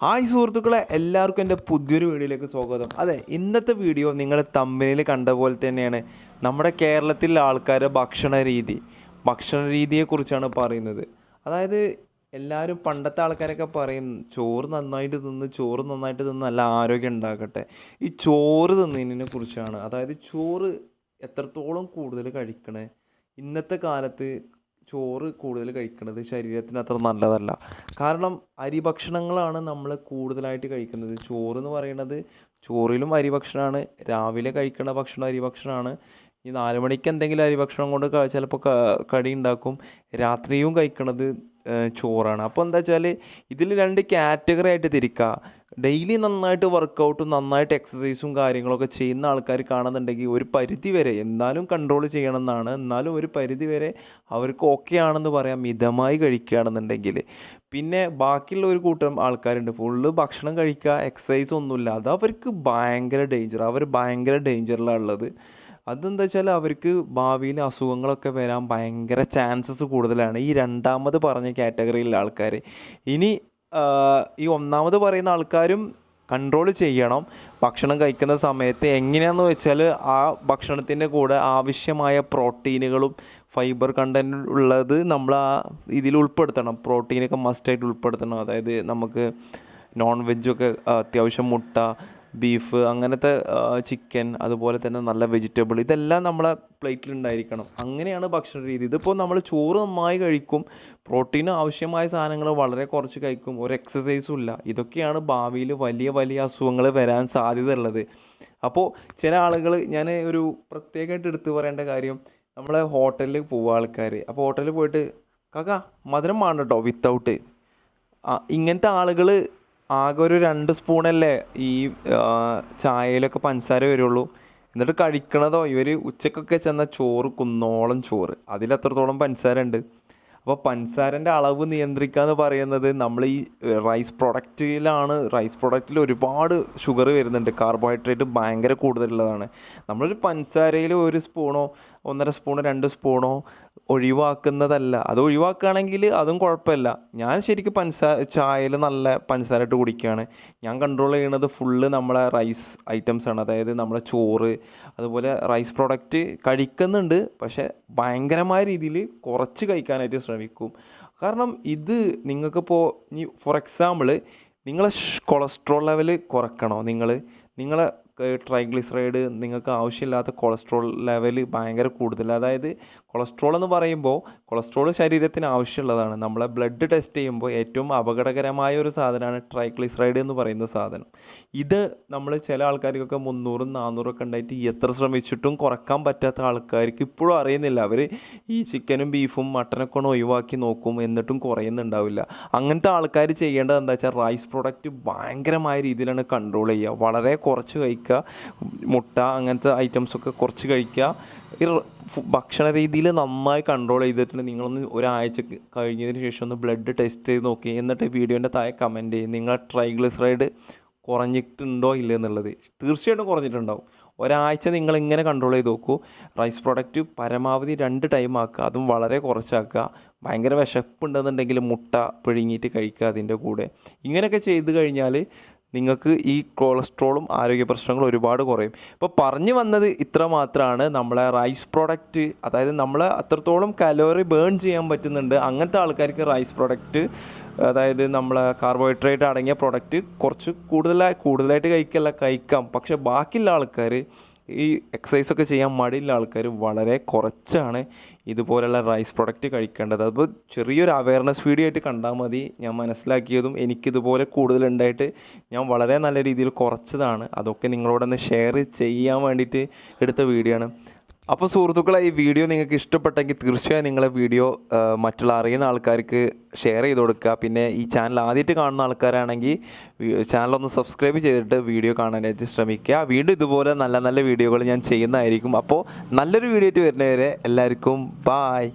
Hi സുഹൃത്തുക്കളെ എല്ലാവർക്കും എന്റെ പുതിയൊരു വീഡിയോയിലേക്ക് സ്വാഗതം. അതെ ഇന്നത്തെ വീഡിയോ നിങ്ങൾ തമ്മിൽ കണ്ട പോലെ തന്നെയാണ് നമ്മുടെ കേരളത്തിലെ ആൾക്കാരുടെ ഭക്ഷണ രീതി ഭക്ഷണ രീതിയെക്കുറിച്ചാണ് പറയുന്നത്. അതായത് എല്ലാവരും പണ്ടത്തെ ആൾക്കാരൊക്കെ പറയും ചോറ് നന്നായിട്ട് തിന്ന് ചോറ് നന്നായിട്ട് തിന്ന് നല്ല ആരോഗ്യം ഉണ്ടാക്കട്ടെ ഈ ചോറ് തിന്നതിനെ കുറിച്ചാണ്. അതായത് ചോറ് എത്രത്തോളം കൂടുതൽ കഴിക്കണേ? ഇന്നത്തെ കാലത്ത് ചോറ് കൂടുതൽ കഴിക്കുന്നത് ശരീരത്തിന് അത്ര നല്ലതല്ല. കാരണം അരി ഭക്ഷണങ്ങളാണ് നമ്മൾ കൂടുതലായിട്ട് കഴിക്കുന്നത്. ചോറ് എന്ന് പറയുന്നത് ചോറിലും അരി ഭക്ഷണമാണ് രാവിലെ കഴിക്കുന്ന ഭക്ഷണം അരി ഭക്ഷണമാണ് ഈ നാല് മണിക്ക് എന്തെങ്കിലും അരി ഭക്ഷണം കൊണ്ട് ചിലപ്പോൾ കടി ഉണ്ടാക്കും രാത്രിയും കഴിക്കുന്നത് ചോറാണ്. അപ്പോൾ എന്താ വെച്ചാൽ ഇതിൽ രണ്ട് കാറ്റഗറി ആയിട്ട് തിരിക്കുക ഡെയിലി നന്നായിട്ട് വർക്കൗട്ടും നന്നായിട്ട് എക്സസൈസും കാര്യങ്ങളൊക്കെ ചെയ്യുന്ന ആൾക്കാർ കാണുന്നുണ്ടെങ്കിൽ ഒരു പരിധി വരെ എന്നാലും കൺട്രോൾ ചെയ്യണമെന്നാണ്. എന്നാലും ഒരു പരിധി വരെ അവർക്ക് ഓക്കെ ആണെന്ന് പറയാം മിതമായി കഴിക്കുകയാണെന്നുണ്ടെങ്കിൽ. പിന്നെ ബാക്കിയുള്ള ഒരു കൂട്ടം ആൾക്കാരുണ്ട്. ഫുള്ള് ഭക്ഷണം കഴിക്കുക എക്സസൈസ് ഒന്നുമില്ല. അത് അവർക്ക് ഭയങ്കര ഡേഞ്ചർ അവർ ഭയങ്കര ഡേഞ്ചറിലാണ് ഉള്ളത്. അതെന്താ വെച്ചാൽ അവർക്ക് ഭാവിയിൽ അസുഖങ്ങളൊക്കെ വരാൻ ഭയങ്കര ചാൻസസ് കൂടുതലാണ്. ഈ രണ്ടാമത് പറഞ്ഞ കാറ്റഗറിയിലുള്ള ആൾക്കാർ. ഇനി ഈ ഒന്നാമത് പറയുന്ന ആൾക്കാരും കൺട്രോൾ ചെയ്യണം. ഭക്ഷണം കഴിക്കുന്ന സമയത്ത് എങ്ങനെയാണെന്ന് വെച്ചാൽ ആ ഭക്ഷണത്തിന്റെ കൂടെ ആവശ്യമായ പ്രോട്ടീനുകളും ഫൈബർ കണ്ടന്റ് ഉള്ളത് നമ്മൾ ആ ഇതിൽ ഉൾപ്പെടുത്തണം. പ്രോട്ടീനൊക്കെ മസ്റ്റായിട്ട് ഉൾപ്പെടുത്തണം. അതായത് നമുക്ക് നോൺ വെജൊക്കെ അത്യാവശ്യം മുട്ട ബീഫ് അങ്ങനത്തെ ചിക്കൻ അതുപോലെ തന്നെ നല്ല വെജിറ്റബിൾ ഇതെല്ലാം നമ്മളെ പ്ലേറ്റിൽ ഉണ്ടായിരിക്കണം. അങ്ങനെയാണ് ഭക്ഷണ രീതി. ഇതിപ്പോൾ നമ്മൾ ചോറ് നന്നായി കഴിക്കും. പ്രോട്ടീൻ ആവശ്യമായ സാധനങ്ങൾ വളരെ കുറച്ച് കഴിക്കും. ഒരു എക്സസൈസും ഇല്ല. ഇതൊക്കെയാണ് ഭാവിയിൽ വലിയ വലിയ അസുഖങ്ങൾ വരാൻ സാധ്യത ഉള്ളത്. അപ്പോൾ ചില ആളുകൾ ഞാൻ ഒരു പ്രത്യേകമായിട്ട് എടുത്തു പറയേണ്ട കാര്യം നമ്മളെ ഹോട്ടലിൽ പോവുക ആൾക്കാർ അപ്പോൾ ഹോട്ടലിൽ പോയിട്ട് കാക്ക മധുരം വേണ്ട കേട്ടോ വിത്തൗട്ട് ഇങ്ങനത്തെ ആളുകൾ ആകെ ഒരു രണ്ട് സ്പൂണല്ലേ ഈ ചായയിലൊക്കെ പഞ്ചസാര വരുള്ളൂ. എന്നിട്ട് കഴിക്കണതോ ഇവർ ഉച്ചക്കൊക്കെ ചെന്ന ചോറ് കുന്നോളം ചോറ്. അതിലത്രത്തോളം പഞ്ചസാര ഉണ്ട് അപ്പോൾ പഞ്ചസാരന്റെ അളവ് നിയന്ത്രിക്കുക എന്ന് പറയുന്നത് നമ്മൾ ഈ റൈസ് പ്രൊഡക്റ്റിലാണ് റൈസ് പ്രൊഡക്റ്റിൽ ഒരുപാട് ഷുഗർ വരുന്നുണ്ട്. കാർബോഹൈഡ്രേറ്റ് ഭയങ്കര കൂടുതലുള്ളതാണ്. നമ്മളൊരു പഞ്ചസാരയിൽ ഒരു സ്പൂണോ ഒന്നര സ്പൂണോ രണ്ട് സ്പൂണോ ഒഴിവാക്കുന്നതല്ല. അത് ഒഴിവാക്കുകയാണെങ്കിൽ അതും കുഴപ്പമില്ല. ഞാൻ ശരിക്കും പഞ്ചസാര ചായയിൽ നല്ല പഞ്ചസാര ഇട്ട് കുടിക്കുകയാണ്. ഞാൻ കൺട്രോൾ ചെയ്യുന്നത് ഫുള്ള് നമ്മളെ റൈസ് ഐറ്റംസ് ആണ്. അതായത് നമ്മളെ ചോറ് അതുപോലെ റൈസ് പ്രോഡക്റ്റ് കഴിക്കുന്നുണ്ട്. പക്ഷേ ഭയങ്കരമായ രീതിയിൽ കുറച്ച് കഴിക്കാനായിട്ട് ശ്രമിക്കും. കാരണം ഇത് നിങ്ങൾക്കിപ്പോൾ ഇനി ഫോർ എക്സാമ്പിൾ നിങ്ങളെ കൊളസ്ട്രോൾ ലെവൽ കുറയ്ക്കണോ നിങ്ങൾ നിങ്ങളെ ട്രൈഗ്ലിസറൈഡ് നിങ്ങൾക്ക് ആവശ്യമില്ലാത്ത കൊളസ്ട്രോൾ ലെവൽ ഭയങ്കര കൂടുതൽ. അതായത് കൊളസ്ട്രോൾ എന്ന് പറയുമ്പോൾ കൊളസ്ട്രോൾ ശരീരത്തിന് ആവശ്യമുള്ളതാണ്. നമ്മളെ ബ്ലഡ് ടെസ്റ്റ് ചെയ്യുമ്പോൾ ഏറ്റവും അപകടകരമായ ഒരു സാധനമാണ് ട്രൈഗ്ലിസറൈഡ് എന്ന് പറയുന്ന സാധനം. ഇത് നമ്മൾ ചില ആൾക്കാർക്കൊക്കെ മുന്നൂറും നാനൂറും ഒക്കെ ഉണ്ടായിട്ട് എത്ര ശ്രമിച്ചിട്ടും കുറയ്ക്കാൻ പറ്റാത്ത ആൾക്കാർക്ക് ഇപ്പോഴും അറിയുന്നില്ല. അവർ ഈ ചിക്കനും ബീഫും മട്ടനൊക്കെ ഒഴിവാക്കി നോക്കും എന്നിട്ടും കുറയുന്നുണ്ടാവില്ല. അങ്ങനത്തെ ആൾക്കാർ ചെയ്യേണ്ടത് എന്താ വെച്ചാൽ റൈസ് പ്രോഡക്റ്റ് ഭയങ്കരമായ രീതിയിലാണ് കൺട്രോൾ ചെയ്യുക. വളരെ കുറച്ച് കഴിക്കുക. മുട്ട അങ്ങനത്തെ ഐറ്റംസൊക്കെ കുറച്ച് കഴിക്കുക. ഭക്ഷണ രീതിയിൽ നന്നായി കൺട്രോൾ ചെയ്തിട്ടുണ്ട്. നിങ്ങളൊന്ന് ഒരാഴ്ച കഴിഞ്ഞതിന് ശേഷം ഒന്ന് ബ്ലഡ് ടെസ്റ്റ് ചെയ്ത് നോക്കി. എന്നിട്ട് വീഡിയോന്റെ താഴെ കമന്റ് ചെയ്യും. നിങ്ങൾ ട്രൈഗ്ലിസറൈഡ് കുറഞ്ഞിട്ടുണ്ടോ ഇല്ല എന്നുള്ളത് തീർച്ചയായിട്ടും കുറഞ്ഞിട്ടുണ്ടാവും. ഒരാഴ്ച നിങ്ങൾ ഇങ്ങനെ കൺട്രോൾ ചെയ്ത് നോക്കൂ. റൈസ് പ്രോഡക്റ്റ് പരമാവധി രണ്ട് ടൈം ആക്കുക. അതും വളരെ കുറച്ചാക്കുക. ഭയങ്കര വിശപ്പുണ്ടെന്നുണ്ടെങ്കിൽ മുട്ട പിഴുങ്ങിയിട്ട് കഴിക്കുക അതിന്റെ കൂടെ. ഇങ്ങനെയൊക്കെ ചെയ്ത് കഴിഞ്ഞാൽ നിങ്ങൾക്ക് ഈ കൊളസ്ട്രോളും ആരോഗ്യ പ്രശ്നങ്ങളും ഒരുപാട് കുറയും. ഇപ്പോൾ പറഞ്ഞു വന്നത് ഇത്ര മാത്രമാണ് നമ്മളെ റൈസ് പ്രോഡക്റ്റ് അതായത് നമ്മൾ അത്രത്തോളം കലോറി ബേൺ ചെയ്യാൻ പറ്റുന്നുണ്ട്. അങ്ങനത്തെ ആൾക്കാർക്ക് റൈസ് പ്രോഡക്റ്റ് അതായത് നമ്മളെ കാർബോഹൈഡ്രേറ്റ് അടങ്ങിയ പ്രോഡക്റ്റ് കുറച്ച് കൂടുതലായി കൂടുതലായിട്ട് കഴിക്കല്ല കഴിക്കാം. പക്ഷേ ബാക്കിയുള്ള ആൾക്കാർ ഈ എക്സസൈസ് ഒക്കെ ചെയ്യാൻ മടിയുള്ള ആൾക്കാർ വളരെ കുറച്ചാണ് ഇതുപോലെയുള്ള റൈസ് പ്രൊഡക്റ്റ് കഴിക്കേണ്ടത്. അപ്പോൾ ചെറിയൊരു അവയർനെസ് വീഡിയോ ആയിട്ട് കണ്ടാൽ മതി. ഞാൻ മനസ്സിലാക്കിയതും എനിക്കിതുപോലെ കൂടുതലുണ്ടായിട്ട് ഞാൻ വളരെ നല്ല രീതിയിൽ കുറച്ചതാണ്. അതൊക്കെ നിങ്ങളോടൊന്ന് ഷെയർ ചെയ്യാൻ വേണ്ടിയിട്ട് എടുത്ത വീഡിയോ ആണ്. അപ്പോൾ സുഹൃത്തുക്കളെ ഈ വീഡിയോ നിങ്ങൾക്ക് ഇഷ്ടപ്പെട്ടെങ്കിൽ തീർച്ചയായും നിങ്ങളെ വീഡിയോ മറ്റുള്ള അറിയുന്ന ആൾക്കാർക്ക് ഷെയർ ചെയ്ത് കൊടുക്കുക. പിന്നെ ഈ ചാനൽ ആദ്യമായിട്ട് കാണുന്ന ആൾക്കാരാണെങ്കിൽ ചാനലൊന്ന് സബ്സ്ക്രൈബ് ചെയ്തിട്ട് വീഡിയോ കാണാനായിട്ട് ശ്രമിക്കുക. വീണ്ടും ഇതുപോലെ നല്ല നല്ല വീഡിയോകൾ ഞാൻ ചെയ്യുന്നതായിരിക്കും. അപ്പോൾ നല്ലൊരു വീഡിയോ ആയിട്ട് വരുന്നവരെ എല്ലാവർക്കും ബായ്